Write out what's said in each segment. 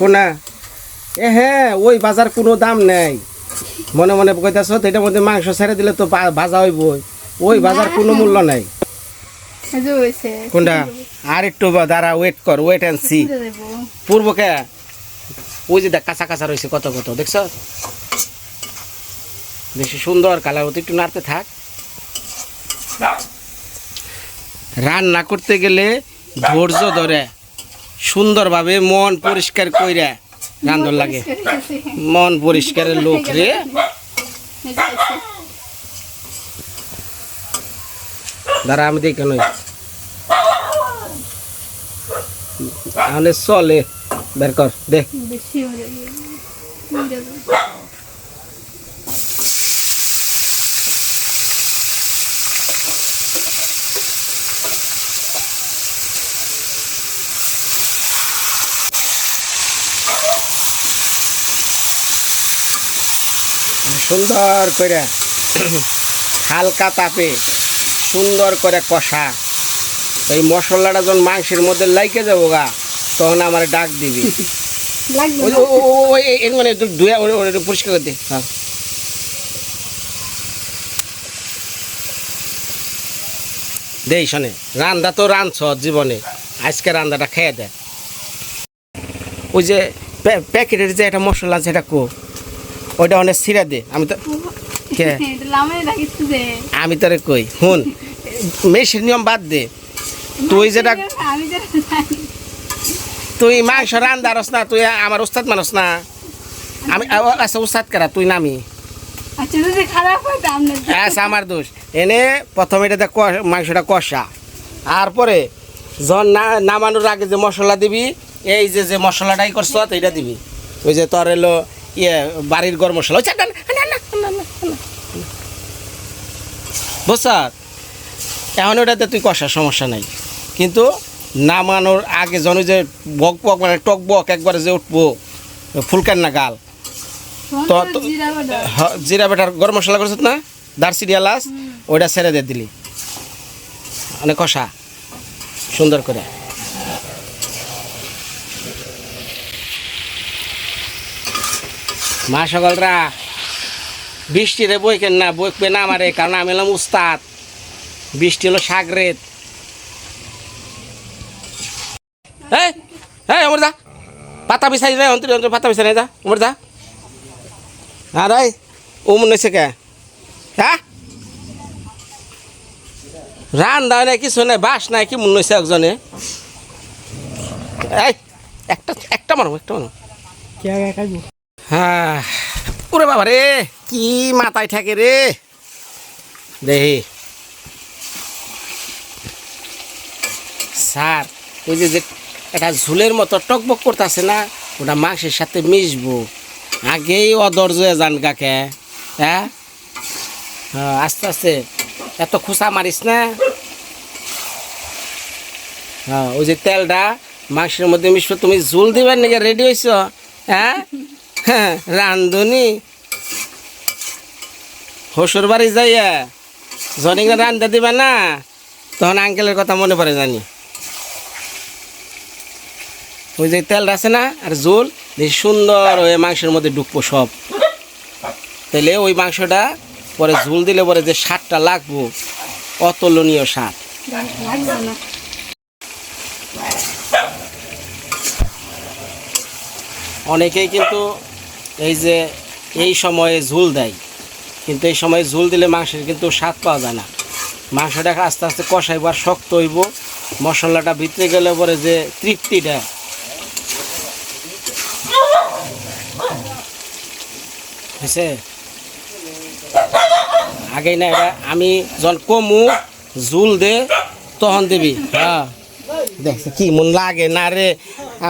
কোনা? এ হ্যাঁ ওই বাজার কোনো দাম নেই। মনে মনে কইতাছ এটার মধ্যে মাংস ছেড়ে দিলে তো ভাজা হইব ওই বাজার কোনো মূল্য নাই। কোনটা আর একটু দাঁড়া ওয়েট কর ওয়েট অ্যান্ড সি দিয়ে পূর্ব কে? ওই যে দেখ কাঁচা কাঁচা রয়েছে কত কত দেখছ? বেশি সুন্দর কালার হতে একটু নাড়তে থাক। রান্না করতে গেলে ধৈর্য ধরে সুন্দরভাবে মন পরিষ্কার কইরা রান্ধন লাগে। মন পরিষ্কারের লোক রে। দাঁড়া আমি দেখে নই। তাহলে চলে বের কর দে। সুন্দর করে হালকা তাপে সুন্দর করে কষা। এই মশলাটা যখন মাংসের মধ্যে লাইকে যাব গা তখন আমার ডাক দিবি। মানে ধুয়ে পরিষ্কার করে দে। হ্যাঁ। দেই শোনে রান্দা তো রাঁধছ জীবনে আজকে রান্দাটা খেয়ে দে। ওই যে প্যা- প্যাকেটের যে একটা মশলা আছে সেটা কো? ওইটা অনেক ছিঁড়া দে। আমি তো কে? এটা আমি তোরে কই। হুন মেশির নিয়ম বাদ দে। তুই যেটা আমি তুই মাংস রান্দারস না তুই আমার উস্তাদ মানুষ না। আমি আচ্ছা উস্তাদ কারা? তুই নামি আচ্ছা আচ্ছা আমার দোষ। এনে প্রথমে এটাতে মাংসটা কষা। আর পরে যখন না নামানোর আগে যে মশলা দিবি এই যে যে মশলাটাই করছ এইটা দিবি। ওই যে তোর এলো ইয়ে বাড়ির গরম মশলা ওই চাটা এখন ওটাতে তুই কষা সমস্যা নাই। কিন্তু নামানোর আগে জন যে বক বক মানে টক বক একবারে যে উঠবো ফুলকান না গাল। তো- জিরা বেটার গরম মশলা করছত না? দারচিনি এলাচ ওইটা ছেড়ে দিয়ে দিলি। মানে কষা সুন্দর করে। মা সকলরা বৃষ্টি রে বই কেন না, বইকবে না আমারে, কারণ আমি এলাম উস্তাদ। বৃষ্টি হলো সাগরেত এই এই, অমর পাতা বিছাই রে অন্তর অন্তর পাতা বিছাই দা অমর দা। আর এই ও কে? হ্যাঁ? রান দাও নাই, কিছু নাই বাস নাই, কি মনে হচ্ছে একজনে? এই, একটা একটা মারো একটা মারো। হ্যাঁ ওরে বাবা রে কি মাথায় থাকে রে? দেহি। স্যার ওই যে একটা ঝুলের মতো টকবক করতেছে না ওটা মাংসের সাথে মিশবো। আগেই অদর্য যান কাকে হ্যাঁ? হ্যাঁ, আস্তে আস্তে। এত খোসা মারিস না? হ্যাঁ ওই যে তেলটা মাংসের মধ্যে মিশবে তুমি ঝুল দিবার নাকি? রেডি হয়েছ হ্যাঁ? হ্যাঁ রান্ধুনি। হসুর বাড়ি যাইয়া জনিকে রান্ধা দিবা না, তখন আঙ্কেলের কথা মনে পড়ে জানি। ওই যে তেল আছে না, আর দেখি সুন্দর ওই মাংসের মধ্যে ঢুকবো সব। তাহলে ওই মাংসটা পরে ঝুল দিলে পরে যে স্বাদটা লাগবো, অতুলনীয় স্বাদ। অনেকেই কিন্তু এই যে এই সময়ে ঝোল দেয়, কিন্তু এই সময়ে ঝোল দিলে মাংসের কিন্তু স্বাদ পাওয়া যায় না। মাংসটা আস্তে আস্তে কষাইব আর শক্ত হইব, মশলাটা ভিতরে গেলে পরে যে তৃপ্তিটা। হয়েছে? আগে না, এটা আমি যখন কমু জুল দে, তখন দিবি। হ্যাঁ। দেখছ কি মন লাগে না রে,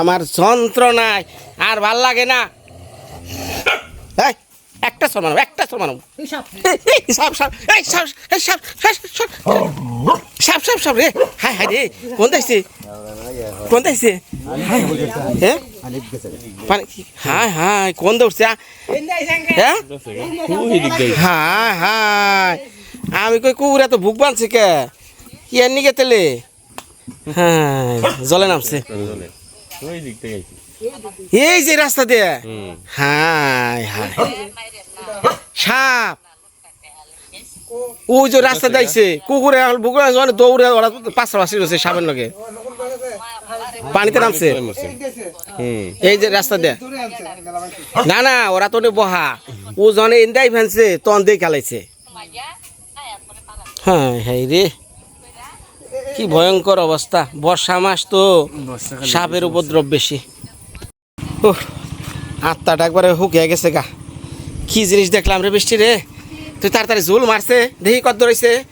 আমার যন্ত্রণায় আর ভালো লাগে না। একটা সর সমান একটা সমান সাপ। সাপ এই সাপ এই সাপ সাপ সাপ সাপ। সাপ সাপ রে। হাই হাই রে কোন দেখছে কোন দেখছে হ্যাঁ? হাই হাই কোন দৌড়ছে হ্যাঁ? হাই হাই। আমি কই কুকুরা তো ভুক বানছে কে? ইয়ার নিকে তেলে? হ্যাঁ জলে নামছে। এই যে রাস্তা দিয়ে। হাই হাই। সাপ। ও যে রাস্তা দিয়েছে কুকুরে বুকুরে দৌড়ে ওরা পাঁচটা পাশে রয়েছে সাপের লগে। পানিতে নামছে। এই যে রাস্তা দিয়ে। না না ওরা তো বহা। ও জনে ইন্দাই ফেলছে তখন দিয়ে খেলাইছে। হ্যাঁ হ্যাঁ রে। কি ভয়ঙ্কর অবস্থা। বর্ষা মাস তো সাপের উপদ্রব বেশি। উহ, আত্মাটা একবারে হুকিয়ে গেছে গা। কি জিনিস দেখলাম রে বৃষ্টি রে? তুই তাড়াতাড়ি ঝুল মারছে দেখি কত ধরেছে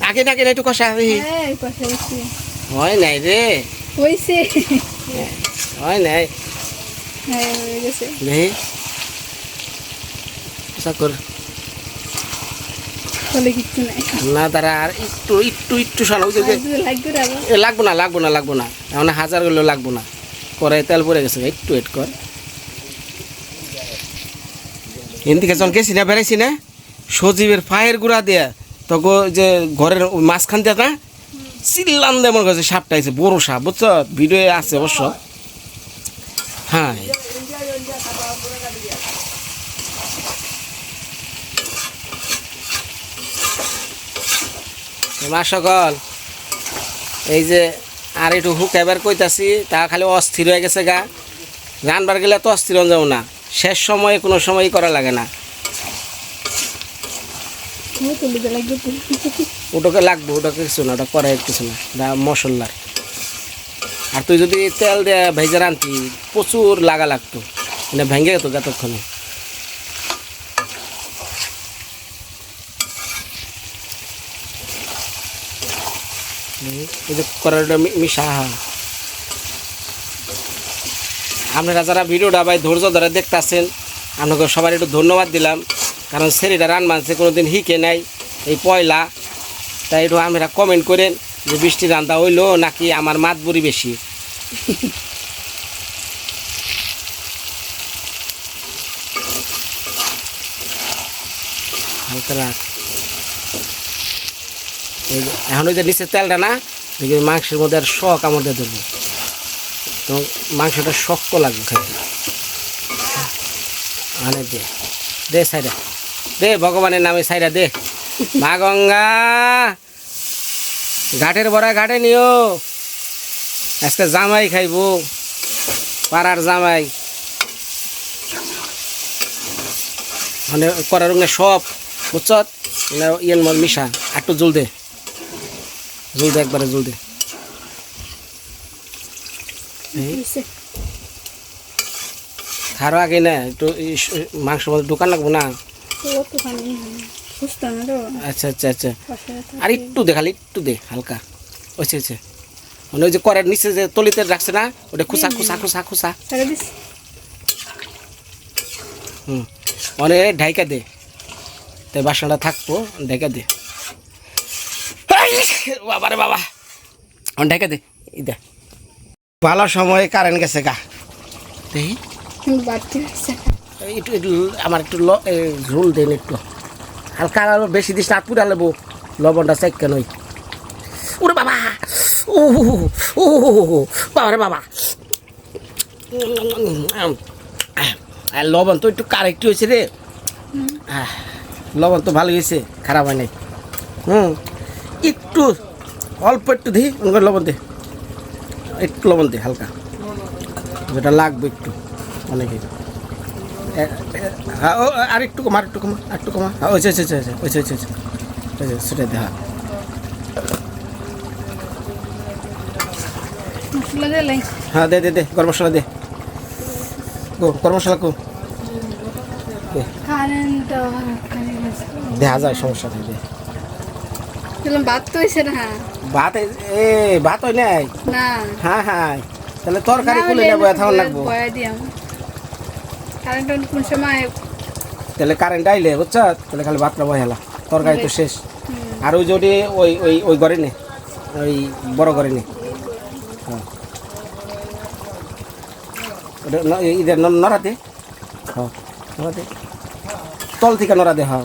আগে না একটু কষা দেখি। হয় নাই রে। হইছে। হয় নাই। হ্যাঁ দেখি। কষা কর। তাহলে কিচ্ছু নাই। না তারা আর একটু একটু একটু শোনা ওই যে যে- লাগবে না লাগবো না লাগবো না এখন হাজারগুলো লাগবো না। করে তেল পড়ে গেছে একটু ওয়েট কর। এদিকে যখন গেছি না বেড়াইছি না সজীবের পায়ের গুড়া দেয়া তো গো- যে ঘরের মাঝখান দিয়ে না, চিল্লান দিয়ে মনে করছে, সাপটা আছে বড় সাপ, বুঝছ? ভিডিও আছে অবশ্য। হ্যাঁ। মা সকল, এই যে আর একটু হুক এবার কইতাছি, তা খালি অস্থির হয়ে গেছে গা। রানবার গেলে তো অস্থির হয়ে যাব না। শেষ সময়ে কোনো সময়ই করা লাগে না। ওটাকে লাগবে ওটাকে কিছু না ওটা করে কিছু না দা মশলার। আর তুই যদি তেল দিয়ে ভেজে রানতি প্রচুর লাগা লাগতো মানে ভেঙে যেত যতক্ষণে। এই যে করাটা মিশা হয়। আপনারা যারা ভিডিওটা ভাই ধৈর্য ধরে দেখতেছেন, আপনাকে সবার একটু ধন্যবাদ দিলাম। কারণ ছেলেটা রান মানছে কোনো দিন হিকে নাই, এই পয়লা। তাই একটু আমরা কমেন্ট করেন যে বৃষ্টি রান্না হইল নাকি আমার মাত বুড়ি বেশি এখন ওই যে নিচে তেলটা না মাংসের মধ্যে আর শখ আমাদের দেবো তো মাংসটা শক্ত লাগবে খাইতে আনে দে দে সাইডা দে ভগবানের নামে সাইডা দে। মা গঙ্গা, ঘাটের বড়া ঘাটে নিও। আজকে জামাই খাইবো, পাড়ার জামাই। মানে করার রুমে সব বুঝছত ইয়েন মল মিশা, একটু জল দে জল দে একবারে জল দে খারো আগে না একটু মাংস মধ্যে দোকান লাগবো না? তো আচ্ছা আচ্ছা আচ্ছা। আর একটু দে খালি একটু দে হালকা। ওইছে ওইছে মানে ওই যে করের নিচে যে তলিতে রাখছে না ওটা খুসা খুসা খুসা খুসা। হুম। মানে ঢাইকা দে। তাই বাসনটা থাকব ঢাইকা দে। বাবা রে বাবা। ঢাইকা দে। এই দে। ভালো সময় কারেন্ট গেছে গা। দেখি একটু একটু আমার একটু ঝোল দেন একটু। হালকা আর বেশি দিস না পুরা লেবো। লবণটা চাই কেন ওরে বাবা! ও ও বাবা রে বাবা! আর লবণ তো একটু কারেক্ট হয়েছে রে। লবণ তো ভালো হয়েছে খারাপ হয় নাই। হুম একটু অল্প একটু দিই লবণ দে। একটু লবণ দে হালকা। যেটা লাগবে একটু অনেকে হ্যাঁ, ও, আর একটু কমা একটু কমা আর একটু কমা হ্যাঁ ওইছে ওইছে ওইছে ওইছে সেটাই দেখা মশলা হ্যাঁ দে দে দে গরম মশলা দে। গো গরম মশলা কো। দেখা যায় সমস্যা নেই দে। দিলাম ভাত তো হয়েছে না ভাত এ ভাত হয় নাই? না। হ্যাঁ হ্যাঁ। তাহলে তরকারি খুলে নেব এখন লাগবো। কারেন্ট কোন সময়? তাহলে কারেন্ট আইলে বুঝছ? তাহলে খালি ভাতটা বহেলা তরকারি তো শেষ। আর ওই যদি ওই ওই ওই ঘরে নে ওই বড় ঘরে নে হ্যাঁ ওটা হ্যাঁ নড়া দে তল থেকে দে হ্যাঁ।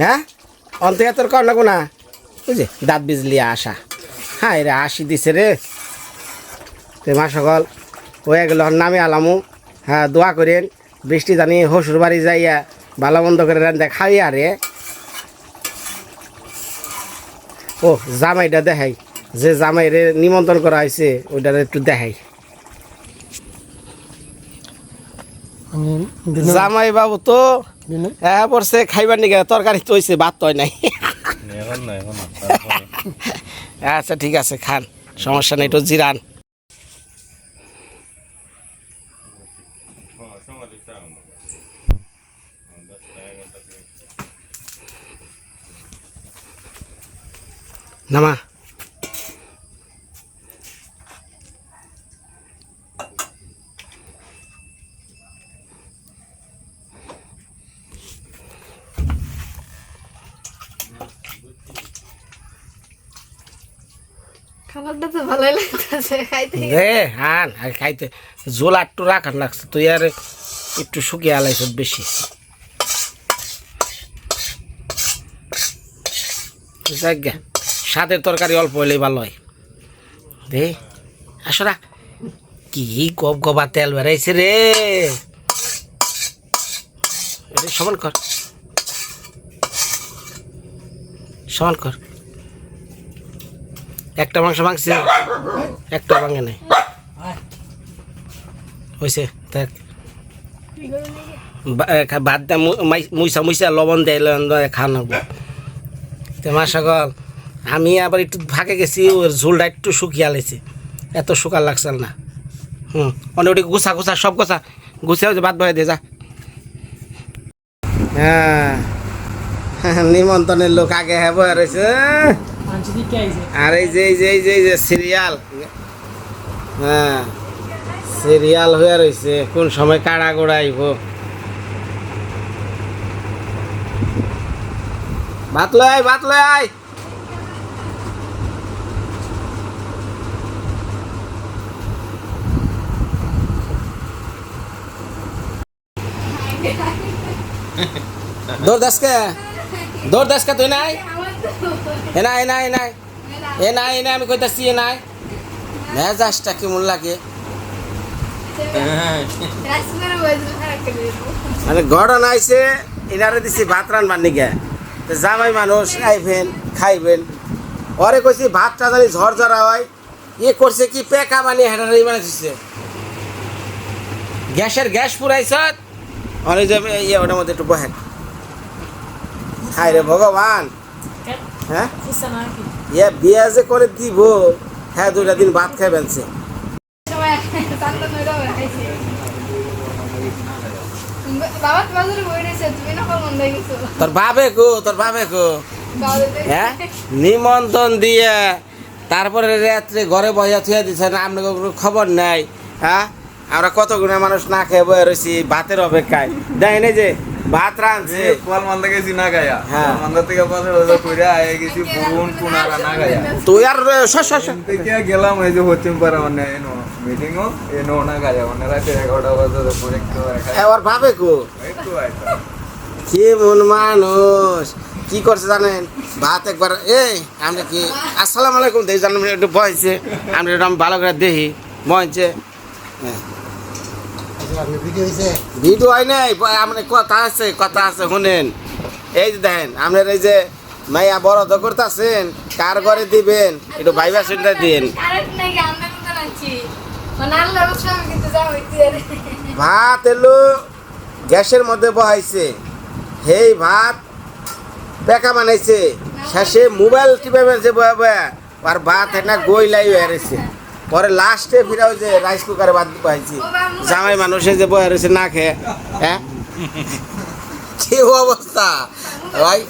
হ্যাঁ? অন্তকে তোর কর না। কোনা বুঝলি দাঁত বিজলি আসা। হ্যাঁ রে আসি দিছে রে। তে মা সকল হয়ে গেল নামে আলামু। হ্যাঁ দোয়া করেন। বৃষ্টি জানি হসুর বাড়ি যাইয়া ভালো মন্দ করে রান্দা খাই আরে ও জামাইটা দেখাই। যে জামাইরে নিমন্ত্রণ করা হয়েছে ওইটা একটু দেখাই। জামাই বাবু তো হ্যাঁ পড়ছে খাইবার নিকে তরকারি তো হয়েছে ভাত তো হয় নাই। আচ্ছা ঠিক আছে খান সমস্যা নেই একটু জিরান। নামা খাবারটা তো ভালোই লাগতেছে খাইতে রে খাইতে জোল একটু রাখার লাগছে তুই আর একটু শুকিয়ে আলাইছ বেশি। যাজ্ঞা স্বাদের তরকারি অল্প হইলেই ভালো হয়। রে আসরা কি গপ গবা তেল বেড়াইছে রে। সমান কর। সমান কর। একটা মাংস মাংসে একটা ভাঙে নাই। হয়েছে দেখ ভাত দা মুইসা মুইসা লবণ দেয় লবণ তো মা সকল আমি আবার একটু ফাঁকে গেছি, ওর ঝোলটা একটু শুকিয়া আলেছে। এত শুকার লাগছে না। হুম অনেক ওটি গুছা গুছা, সব গুছা। হচ্ছে ভাত বয়ে দিয়ে যা। হ্যাঁ নিমন্ত্রণের লোক আগে হ্যাঁ বয়ে রয়েছে। আর এই যে এই যে এই যে সিরিয়াল হ্যাঁ সিরিয়াল হয়ে রয়েছে কোন সময় কাড়া গোড়াইব ভাত লয় ভাত লয়। দৌড় দাসকে দৌড় দাসকে তুই নাই? এ নাই এ নাই এ নাই। এ নাই আমি কইতাছি এ নাই। মেজাজটা কেমন লাগে? মানে ঘটনা আইছে, এনারে দিছি ভাত রান্নার তো জামাই মানুষ, আইবেন, খাইবেন। ওরে কইছি, ভাতটা জানি ঝরঝরা হয়। ইয়ে করছে কি পেকা বানিয়ে হেঁটারি বানাইছে গ্যাসের গ্যাস পুরাইছ। অনেক ইয়ে ওটার মধ্যে একটু বহেন। হাই রে ভগবান। হ্যাঁ? ইয়ে বিয়া যে করে দিব হ্যাঁ দুইটা দিন ভাত না মন্দাই গেছো? তোর বাবে কো তোর বাবে কো। হ্যাঁ? নিমন্ত্রণ দিয়ে তারপরে রাত্রে ঘরে বসে থুয়ে দিচ্ছেন আপনার কোনো খবর নাই। হ্যাঁ? আমরা কত গুণে মানুষ না খেয়ে বয়ে রয়েছি ভাতের অপেক্ষায়। দেখেন এই যে ভাত রাঁধছে। কোয়াল মান্দা গেছি না গায়া। হ্যাঁ। মান্দা থেকে পাশে রোজা করে আয়ে গেছি পুরুন পুনারা না গায়া। তুই আর শস শস থেকে গেলাম এই যে হচ্ছেন পারা মানে এনো মিটিং ও এনো না গায়া। মানে রাতে এগারোটা বাজে তো পরে একটু ওর ভাবে কো একটু আইতা কি মন মানুষ? কি করছে জানেন? ভাত একবার এই আমরা কি আসসালামু আলাইকুম দেখি জানেন একটু বয়সে। আমরা ভালো করে দেখি। বয়সে। হ্যাঁ। ভিডিও হয় নাই আমরা কথা আছে কথা আছে শুনেন। এই যে দেখেন আপনার এই যে মাইয়া বড় তো করতেছেন কার ঘরে দিবেন? একটু ভাইবা চিন্তা দিন। মানে ভাত এলো গ্যাসের মধ্যে বহাইছে। হেই ভাত পেকা বানাইছে। শেষে মোবাইল টিপে মেরেছে বয়া বয়া। আর ভাত একটা গইলাই হয়ে পরে লাস্টে ফিরাও যে রাইস কুকারে বাদ পাইছি। জামাই মানুষে যে বয়ে রয়েছে, না খেয়ে হ্যাঁ? কি অবস্থা? ভাই?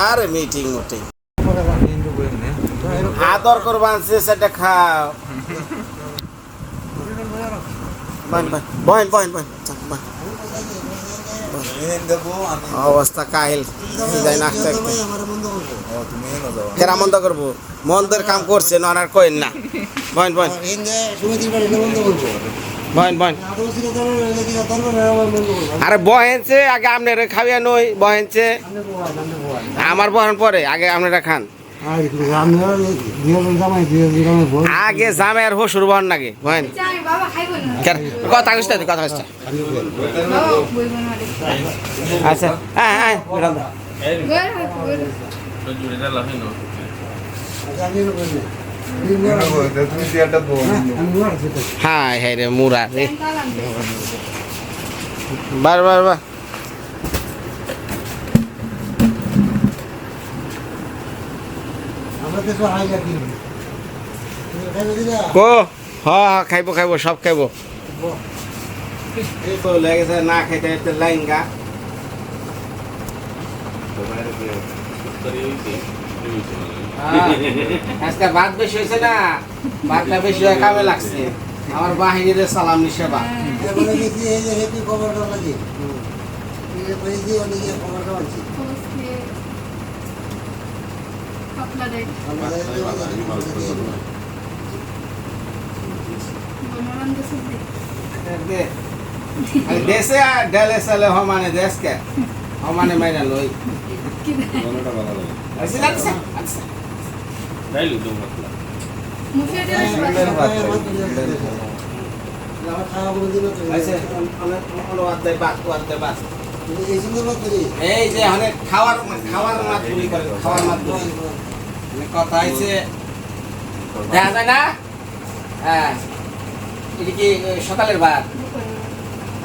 আরে মিটিং মুটিং আদর করবান সে সেটা খাও। বহেন বহেন বহেন বহেন অবস্থা কাহিল। যাই না আস্তে আস্তে ও তুমি এনে যাও কেরা মন্দ করব। মন্দের কাম করছে নরার কইন না। বহেন বহেন বহেন বহেন আরে বহেনছে আগে আপনারা খাওয়া নই বহেনছে আমার বহেন পরে, আগে আপনারা খান। আগে জামে আর হসুর বহন নাগে বহেন কেন- কথা কইস না, কথা রে আচ্ছা হ্যাঁ হ্যাঁ। হ্যাঁ হ্যাঁ রে মুরা রে। বার বার বার। কো হ খাইবো খাইবো সব খাইবো। না খাইতে আজকে ভাত বেশি হয়েছে না ভাতটা বেশি হয়ে কামে লাগছে। আমার বাহিনীর সালাম নিষেবা। আপলা দে সুদি দেশে ডেলে সালে হমানে দেশকে। হমানে মাইরা লই। এই যে খাওয়ার খাওয়ার মাতগুলি করে খাওয়ার মানে কথা হয়েছে দেখা যায় না? হ্যাঁ। এটা কি ওই সকালের ভাত?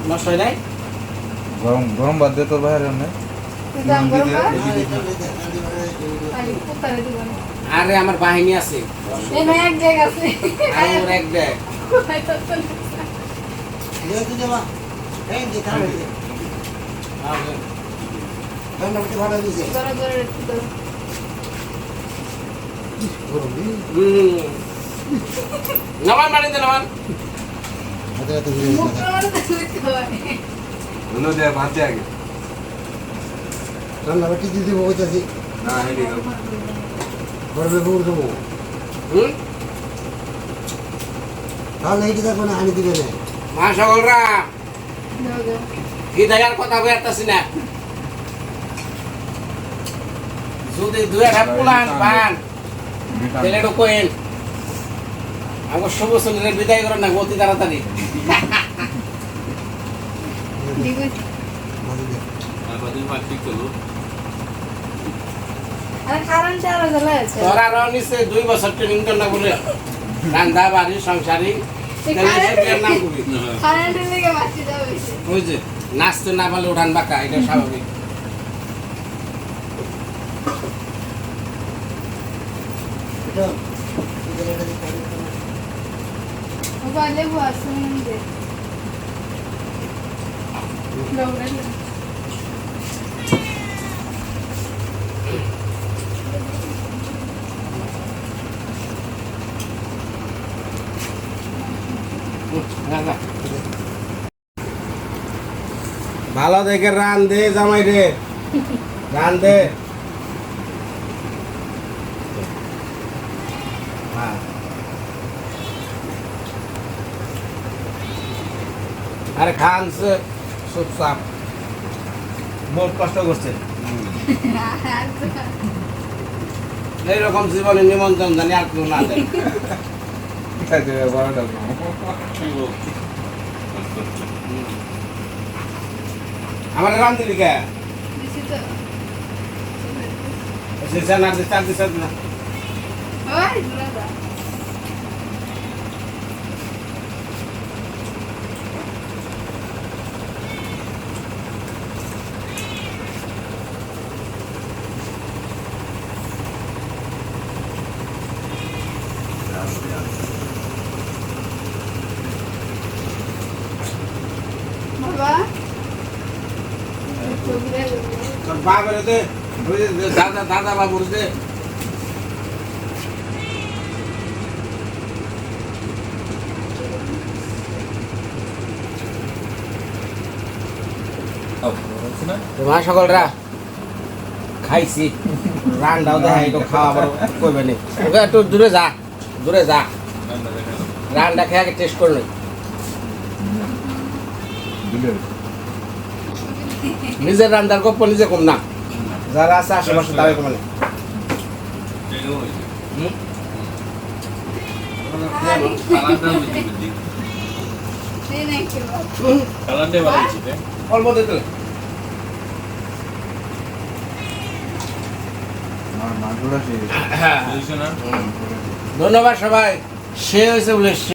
নষ্ট হয় নাই? গরম গরম বাদ দে তোর বাইরে অনেক দাম গরম না আই কুতারে দিব না। আরে আমার বাহিনী আছে। এক জায়গা আছে। এক দেখ কোথায় তো তো গরম গরম একটু গরম হুম নমান বাড়িতে নমান। মুখটা মানে দেখতে হয় হলো দে ভাত দে আগে না হেডি তাহলে এইটা দেখো না আনি দিবে না। মা সকলরা কি দেখার কথা বেরতাছি না? যদি দুই একটা পুলান পান। আমার শুভ বিদায় করেন না অতি তাড়াতাড়ি। তোরা দুই বছর ট্রেনিং না বলে বাড়ি সংসারী নাম করবি নাচতে না পারলে উঠান বাঁকা এটা স্বাভাবিক এটা এটা এটা দিতে হবে। ভালো দেখে রান দে জামাই রে। রান দে। আরে খান সে চুপচাপ বহুত কষ্ট করছে। এইরকম জীবনে নিমন্ত্রণ জানি আর কেউ না দেয়। আমার রান দিলি কে? না। মা হতে দাদা দাদা বাবুর হতে তোমার সকলরা খাইছি। রান্নাও দেখাই তো খাওয়া আবার করবে নি। ওকে একটু দূরে যা দূরে যা। রান্না খেয়ে টেস্ট করল নিজের রান্নার গপ্প নিজে কম না। যারা আছে আশেপাশে তাদের কম না এই নাই কি বল। অল্প দিতে ধন্যবাদ সবাই। সে হয়েছে বলে